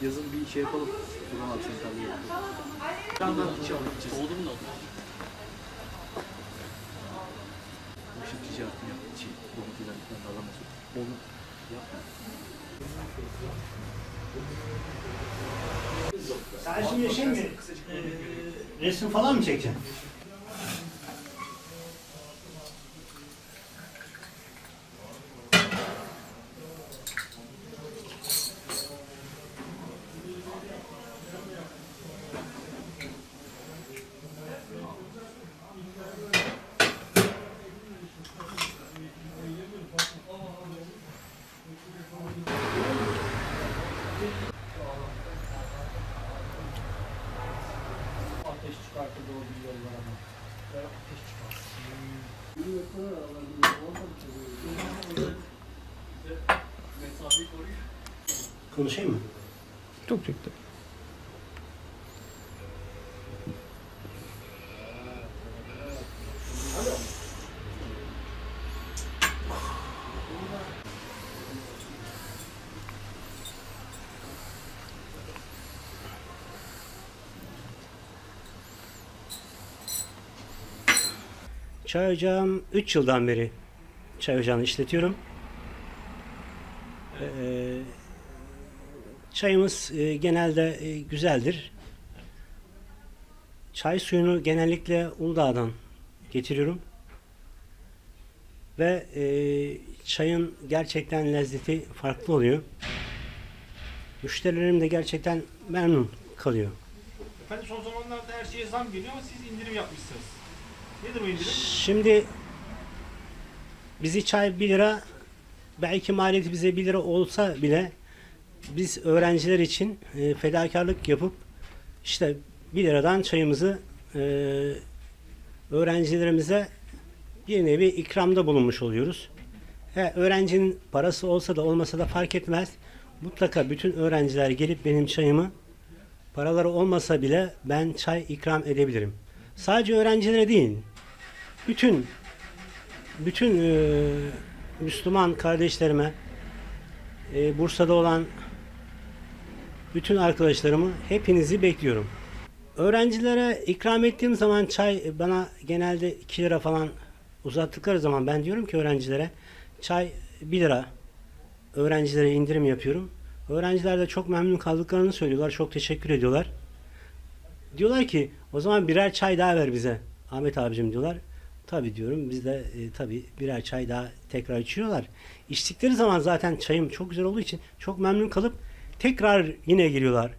şey yapalım. Buradan akşam tabii. Yandan içi alıp gideceğiz. Oldu mu da? Bu işin ticaretini yap. İçi domatesden gitmeden alamazsın. Onu yapma. Sen şimdi şey mi? e, resim falan mı çekeceksin? Koruyor. Konuşayım mı? Çok çekti. Çay ocağım 3 yıldan beri çay ocağını işletiyorum. Ee, çayımız e, genelde e, güzeldir. Çay suyunu genellikle Uludağ'dan getiriyorum. Ve e, çayın gerçekten lezzeti farklı oluyor. Müşterilerim de gerçekten memnun kalıyor. Efendim son zamanlarda her şeye zam geliyor ama siz indirim yapmışsınız. Nedir o indirim? Şimdi bizi çay 1 lira belki maliyeti bize 1 lira olsa bile biz öğrenciler için e, fedakarlık yapıp işte 1 liradan çayımızı e, öğrencilerimize bir nevi ikramda bulunmuş oluyoruz. He, öğrencinin parası olsa da olmasa da fark etmez. Mutlaka bütün öğrenciler gelip benim çayımı paraları olmasa bile ben çay ikram edebilirim. Sadece öğrencilere değil, bütün bütün e, Müslüman kardeşlerime e, Bursa'da olan bütün arkadaşlarımı hepinizi bekliyorum. Öğrencilere ikram ettiğim zaman çay bana genelde 2 lira falan uzattıkları zaman ben diyorum ki öğrencilere çay 1 lira öğrencilere indirim yapıyorum. Öğrenciler de çok memnun kaldıklarını söylüyorlar. Çok teşekkür ediyorlar. Diyorlar ki o zaman birer çay daha ver bize. Ahmet abicim diyorlar. Tabii diyorum. Biz de e, tabii birer çay daha tekrar içiyorlar. İçtikleri zaman zaten çayım çok güzel olduğu için çok memnun kalıp tekrar yine geliyorlar.